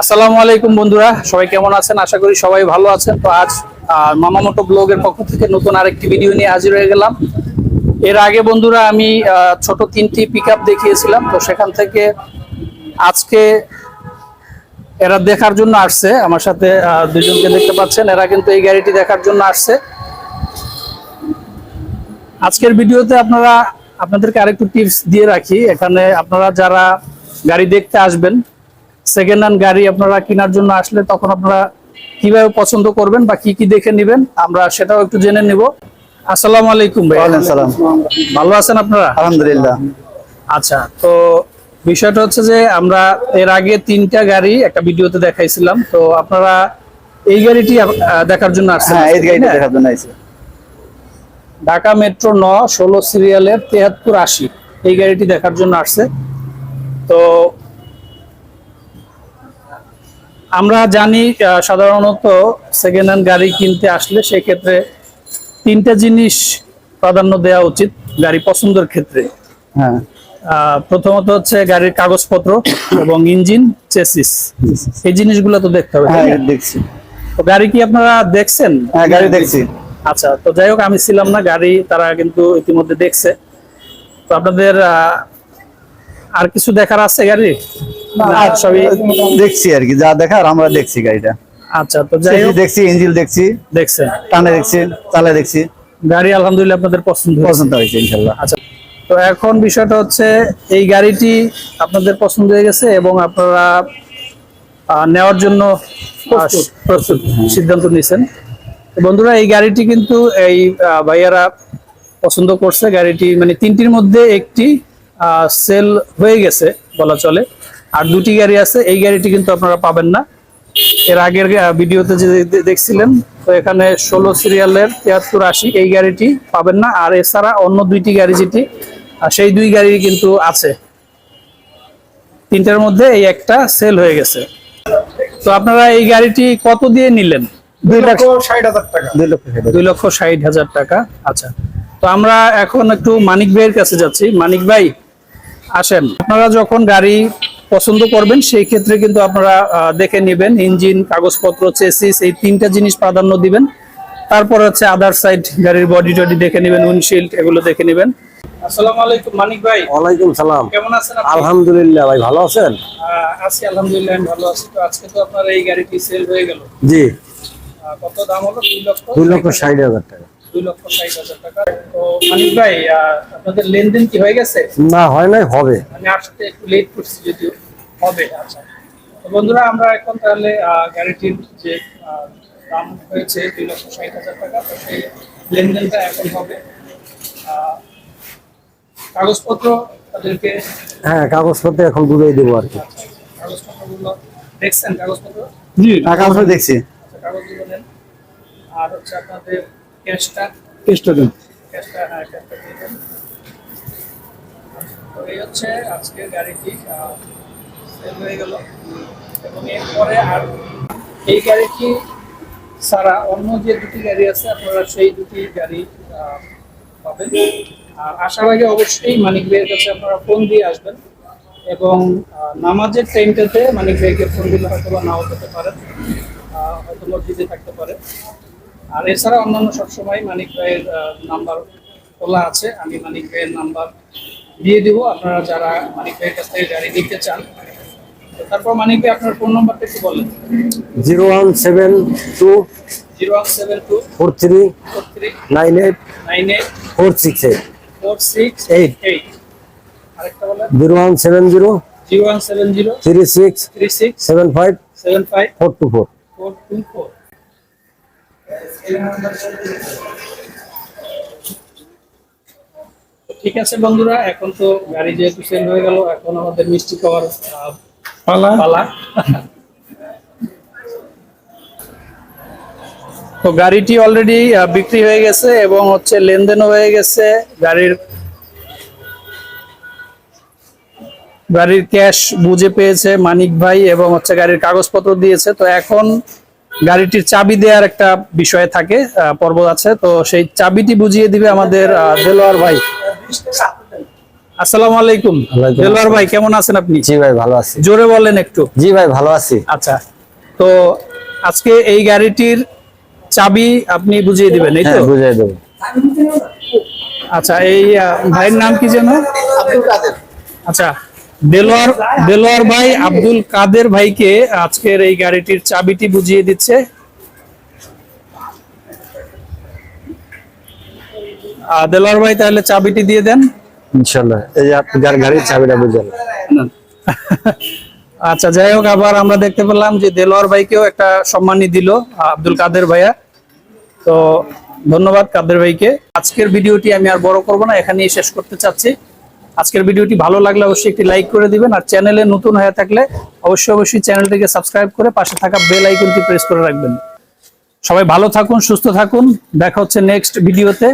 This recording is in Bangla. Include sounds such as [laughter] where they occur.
আসসালামু আলাইকুম বন্ধুরা, সবাই কেমন আছেন? আশা করি সবাই ভালো আছেন। তো আজ মামামোটো ব্লগের পক্ষ থেকে নতুন আরেকটি ভিডিও নিয়ে হাজির হয়ে গেলাম। এর আগে বন্ধুরা, আমি ছোট তিনটি পিক দেখিয়েছিলাম। তো সেখান থেকে আজকে এরা দেখার জন্য আসছে। আমার সাথে দুজনকে দেখতে পাচ্ছেন। এরা কিন্তু এই গাড়িটি দেখার জন্য আসছে। আজকের ভিডিওতে আপনারা, আপনাদেরকে আরেকটু টিপস দিয়ে রাখি। এখানে আপনারা যারা গাড়ি দেখতে আসবেন সেকেন্ড হ্যান্ড গাড়ি আপনারা কেনার জন্য আসলে তখন আপনারা কীভাবে পছন্দ করবেন বা কি কি দেখে নেবেন আমরা সেটাও একটু জেনে নিব। আসসালামু আলাইকুম ভাই। সালাম। ভালো আছেন আপনারা? আলহামদুলিল্লাহ। আচ্ছা তো বিষয়টা হচ্ছে যে আমরা এর আগে তিনটা গাড়ি একটা ভিডিওতে দেখাইছিলাম তো আপনারা এই গাড়িটি দেখার জন্য আসছেন। হ্যাঁ এই গাড়িটা দেখার জন্য আইছি ঢাকা মেট্রো ন ষোলো সিরিয়ালের তেহাত্তর আশি এই গাড়িটি দেখার জন্য আসছে। তো আমরা জানি সাধারণত সেকেন্ড হ্যান্ড গাড়ি কিনতে আসলে সেক্ষেত্রে তিনটা জিনিস প্রাধান্য দেওয়া উচিত গাড়ি পছন্দের ক্ষেত্রে। হ্যাঁ। প্রথমত হচ্ছে গাড়ির কাগজপত্র এবং ইঞ্জিন চেসিস এই জিনিসগুলো তো দেখতে হবে। হ্যাঁ দেখছি। তো গাড়ি কি আপনারা দেখছেন? হ্যাঁ গাড়ি দেখছি। আচ্ছা তো যাই হোক আমি ছিলাম না গাড়ি তারা কিন্তু ইতিমধ্যে দেখছে। তো আপনাদের আর কিছু দেখার আছে গাড়ি সবই দেখছি আর কি যা দেখার আমরা দেখছি গাড়িটা। আচ্ছা তো যাই দেখছি ইঞ্জিল দেখছি। দেখছেন। টানে দেখছি চালে দেখছি। গাড়ি আলহামদুলিল্লাহ আপনাদের পছন্দ পছন্দ হয়েছে ইনশাল্লাহ। আচ্ছা তো এখন বিষয়টা হচ্ছে এই গাড়িটি আপনাদের পছন্দ হয়ে গেছে এবং আপনারা নেওয়ার জন্য প্রস্তুত। সিদ্ধান্ত নিয়েছেন। বন্ধুরা এই গাড়িটি কিন্তু এই আহ, ভাইয়ারা পছন্দ করছে। গাড়িটি মানে তিনটির মধ্যে একটি সেল হয়ে গেছে বলা চলে। আর দুটি গাড়ি আছে এই গাড়িটি কিন্তু আপনারা পাবেন না। এর আগের ভিডিওতে যে দেখছিলেন তো এখানে ষোলো সিরিয়ালের তিয়াত্তর আশি এই গাড়িটি পাবেন না। আর এছাড়া অন্য দুইটি গাড়ি যেটি সেই দুই গাড়ি কিন্তু আছে। তিনটার মধ্যে এই একটা সেল হয়ে গেছে। তো আপনারা এই গাড়িটি কত দিয়ে নিলেন? দুই লক্ষ ষাট হাজার টাকা। দুই লক্ষ দুই লক্ষ ষাট হাজার টাকা আচ্ছা। তো আমরা এখন একটু মানিক ভাইয়ের কাছে যাচ্ছি। মানিক ভাই আসেন। আপনারা যখন গাড়ি পছন্দ করবেন সেই ক্ষেত্রে কিন্তু আপনারা দেখে নেবেন। ইঞ্জিন কাগজপত্র চেসিস এই তিনটা জিনিস প্রাধান্য দিবেন। তারপর হচ্ছে আদার সাইড গাড়ির বডি টডি দেখে নেবেন উইন্ডশিল্ড এগুলো দেখে নেবেন। আসসালামু আলাইকুম মানিক ভাই। ওয়ালাইকুম সালাম। কেমন আছেন আলহামদুলিল্লাহ ভাই ভালো আছেন? আছি আলহামদুলিল্লাহ আমি ভালো আছি। তো আজকে তো আপনার এই গাড়িটি সেল হয়ে গেল। জি। কত দাম হলো? দুই লক্ষ? দুই লক্ষ ষাট হাজার টাকা। দুই লক্ষ ষাট হাজার টাকা। তো মানিক ভাই আপনাদের লেনদেন কি হয়ে গেছে? না হয় নাই হবে। আমি আসতে একটু লেট করছি যদিও হবে আচ্ছা। তো বন্ধুরা আমরা এখন তাহলে গাড়িটির যে দাম হয়েছে দুই লক্ষ ষাট হাজার টাকা তো সেই লেনদেনটা এখন হবে। আহ, কাগজপত্র তাদেরকে হ্যাঁ কাগজপত্র এখন বুঝিয়ে দেবো আর কি। কাগজপত্রগুলো দেখছেন কাগজপত্র? জি টাকা আমরা দেখছি। আচ্ছা, কাগজগুলো নেন আর হচ্ছে আপনাদের দিন। ক্যাশটা হ্যাঁ দিয়ে দেন। তো এই হচ্ছে আজকে গাড়িটি সেল হয়ে গেল। এবং এরপরে আর এই গাড়িটি ছাড়া অন্য যে দুটি গাড়ি আছে আপনারা সেই দুটি গাড়ি পাবেন। আর আসার আগে অবশ্যই মানিক ভাইয়ের কাছে আপনারা ফোন দিয়ে আসবেন এবং নামাজের টাইমটাতে মানিক ভাইকে ফোন দিলে হয়তো বা নাও পেতে পারেন হয়তো মসজিদে থাকতে পারে। আর এছাড়া অন্যান্য সবসময় মানিক ভাইয়ের নাম্বার খোলা আছে। আমি মানিক ভাইয়ের নাম্বার দিয়ে দিব। আপনারা যারা মানিক ভাইয়ের কাছ থেকে গাড়ি নিতে চান তারপর মানিক ভাই আপনার ফোন নাম্বারটা একটু বলেন। Zero one seven two zero one seven two four three four three nine eight nine eight four six eight. Four six eight. Eight. আরেকটা বলেন। Zero one seven zero zero one seven zero three six three six seven five seven five four two four. Four two four. ঠিক আছে বন্ধুরা এখন তো গাড়ি যেহেতু সেল হয়ে গেল এখন আমাদের মিষ্টি খাওয়ার পালা। পালা। তো গাড়িটি অলরেডি বিক্রি হয়ে গেছে এবং হচ্ছে লেনদেনও হয়ে গেছে। গাড়ির গাড়ির ক্যাশ বুঝে পেয়েছে মানিক ভাই এবং হচ্ছে গাড়ির কাগজপত্র দিয়েছে। তো এখন গাড়িটির চাবি দেওয়ার একটা বিষয় থাকে পর্ব আছে। তো সেই চাবিটি বুঝিয়ে দিবে আমাদের দেলোয়ার ভাই। আসসালামু আলাইকুম। দেলোয়ার ভাই কেমন আছেন আপনি? জি ভাই ভালো আছি। জোরে বলেন একটু। জি ভাই ভালো আছি। আচ্ছা তো আজকে এই গাড়িটির চাবি আপনি বুঝিয়ে দিবেন এই তো? হ্যাঁ বুঝাই আচ্ছা এই ভাইয়ের নাম কি যেন? আচ্ছা দেলোয়ার দেলোয়ার ভাই আব্দুল কাদের ভাইকে আজকের এই গাড়িটির চাবিটি বুঝিয়ে দিচ্ছে। দেলোয়ার ভাই তাহলে চাবিটি দিয়ে দেন। ইনশাল্লাহ এই যে গাড়ির চাবিটা বুঝান [laughs] আচ্ছা যাই হোক আবার আমরা দেখতে পেলাম যে দেলোয়ার ভাইকেও একটা সম্মানী দিল আব্দুল কাদের ভাইয়া। তো ধন্যবাদ কাদের ভাইকে। আজকের ভিডিওটি আমি আর বড় করব না এখানেই শেষ করতে চাচ্ছি। আজকের ভিডিওটি ভালো লাগলে অবশ্যই একটি লাইক করে দিবেন আর চ্যানেলে নতুন হয়ে থাকলে অবশ্যই অবশ্যই চ্যানেলটিকে সাবস্ক্রাইব করে পাশে থাকা বেল আইকনটি প্রেস করে রাখবেন। সবাই ভালো থাকুন, সুস্থ থাকুন। দেখা হচ্ছে নেক্সট ভিডিওতে